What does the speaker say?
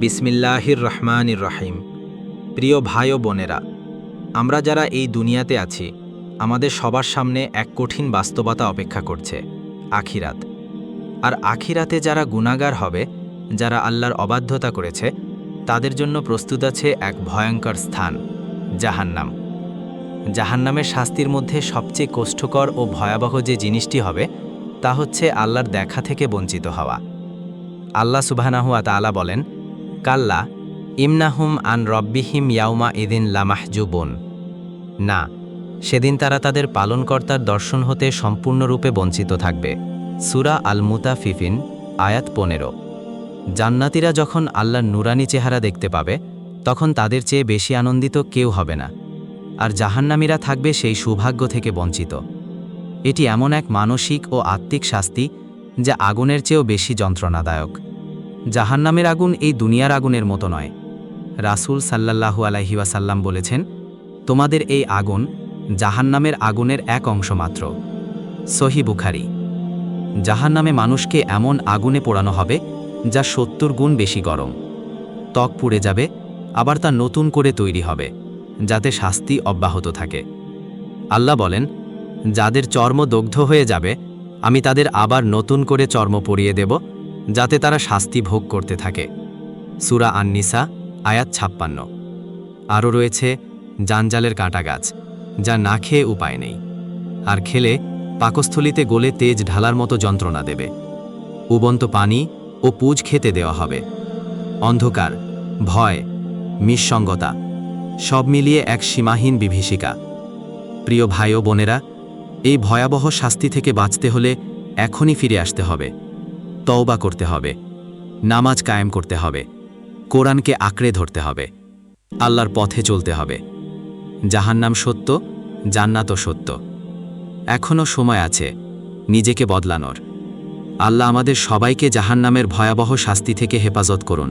বিসমিল্লাহির রহমানির রহিম প্রিয় ভাই ও বোনেরা, আমরা যারা এই দুনিয়াতে আছি, আমাদের সবার সামনে এক কঠিন বাস্তবতা অপেক্ষা করছে, আখিরাত। আর আখিরাতে যারা গুণাগার হবে, যারা আল্লাহর অবাধ্যতা করেছে, তাদের জন্য প্রস্তুত আছে এক ভয়ঙ্কর স্থান, জাহান্নাম। জাহান্নামের শাস্তির মধ্যে সবচেয়ে কষ্টকর ও ভয়াবহ যে জিনিসটি হবে, তা হচ্ছে আল্লাহর দেখা থেকে বঞ্চিত হওয়া। আল্লাহ সুবাহানাহুয়া তালা বলেন কাল্লা, ইমনাহুম আন রব্বিহিম ইয়াউমা ইদিন লামাহজুবন। না, সেদিন তারা তাদের পালনকর্তার দর্শন হতে সম্পূর্ণরূপে বঞ্চিত থাকবে। সুরা আল মুতাফিফিন আয়াত পনেরো। জান্নাতিরা যখন আল্লাহর নুরানি চেহারা দেখতে পাবে, তখন তাদের চেয়ে বেশি আনন্দিত কেউ হবে না। আর জাহান্নামীরা থাকবে সেই সৌভাগ্য থেকে বঞ্চিত। এটি এমন এক মানসিক ও আত্মিক শাস্তি, যা আগুনের চেয়েও বেশি যন্ত্রণাদায়ক। জাহান্নামের আগুন এই দুনিয়ার আগুনের মতো নয়। রাসূল সাল্লাল্লাহু আলাইহি ওয়াসাল্লাম বলেছেন, তোমাদের এই আগুন জাহান্নামের আগুনের এক অংশ মাত্র। সহি বুখারি। জাহান্নামে মানুষকে এমন আগুনে পোড়ানো হবে, যা সত্তর গুণ বেশি গরম। ত্বক পুড়ে যাবে, আবার তা নতুন করে তৈরি হবে, যাতে শাস্তি অব্যাহত থাকে। আল্লাহ বলেন, যাদের চর্ম দগ্ধ হয়ে যাবে, আমি তাদের আবার নতুন করে চর্ম পরিয়ে দেব যাতে তারা শাস্তি ভোগ করতে থাকে। সুরা আননিসা, আয়াত ছাপ্পান্ন। আরও রয়েছে, জানজালের কাঁটা গাছ যা না খেয়ে উপায় নেই। আর খেলে পাকস্থলিতে গলে তেজ ঢালার মতো যন্ত্রণা দেবে। উবন্ত পানি ও পুজ খেতে দেওয়া হবে। অন্ধকার, ভয়, নিঃসঙ্গতা, সব মিলিয়ে এক সীমাহীন বিভীষিকা। প্রিয় ভাই ও বোনেরা, এই ভয়াবহ শাস্তি থেকে বাঁচতে হলে এখনই ফিরে আসতে হবে। তওবা করতে হবে, নামাজ কায়েম করতে হবে, কোরআনকে আঁকড়ে ধরতে হবে, আল্লাহর পথে চলতে হবে। জাহান্নাম সত্য, জান্নাতও সত্য। এখনও সময় আছে, নিজেকে বদলানোর। আল্লাহ আমাদের সবাইকে জাহান্নামের ভয়াবহ শাস্তি থেকে হেফাজত করুন।